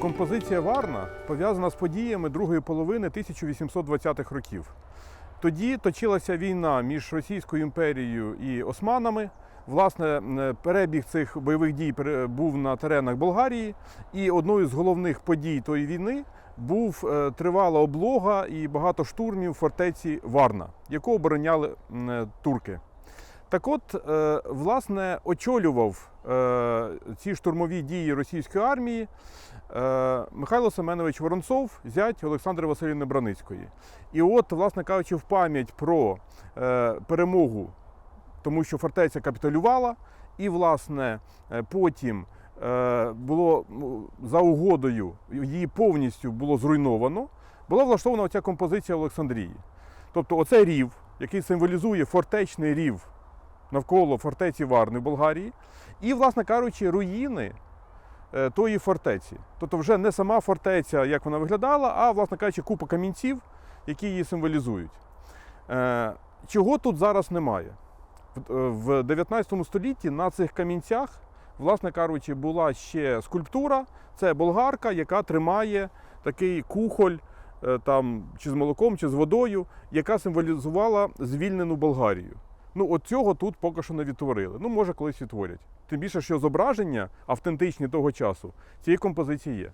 Композиція Варна пов'язана з подіями другої половини 1820-х років. Тоді точилася війна між Російською імперією і османами. Власне, перебіг цих бойових дій був на теренах Болгарії, і одною з головних подій тої війни був е, тривала облога і багато штурмів фортеці Варна, яку обороняли е, турки. Так от, е, власне, очолював е, ці штурмові дії російської армії е, Михайло Семенович Воронцов, зять Олександри Василівни Браницької. І от, власне кажучи, в пам'ять про перемогу, тому що фортеця капітулювала, і, власне, потім було ну, за угодою, її повністю було зруйновано, була влаштована оця композиція Олександрії. Тобто, оцей рів, який символізує фортечний рів навколо фортеці Варни в Болгарії, і, власне кажучи, руїни е, тої фортеці. Тобто вже не сама фортеця, як вона виглядала, а, власне кажучи, купа камінців, які її символізують. Е, Чого тут зараз немає? В- е, 19 столітті на цих камінцях, власне кажучи, була ще скульптура, це болгарка, яка тримає такий кухоль е, там, чи з молоком, чи з водою, яка символізувала звільнену Болгарію. Ну, от цього тут поки що не відтворили. Ну, може, колись відтворять. Тим більше, що зображення автентичні того часу цієї композиції є.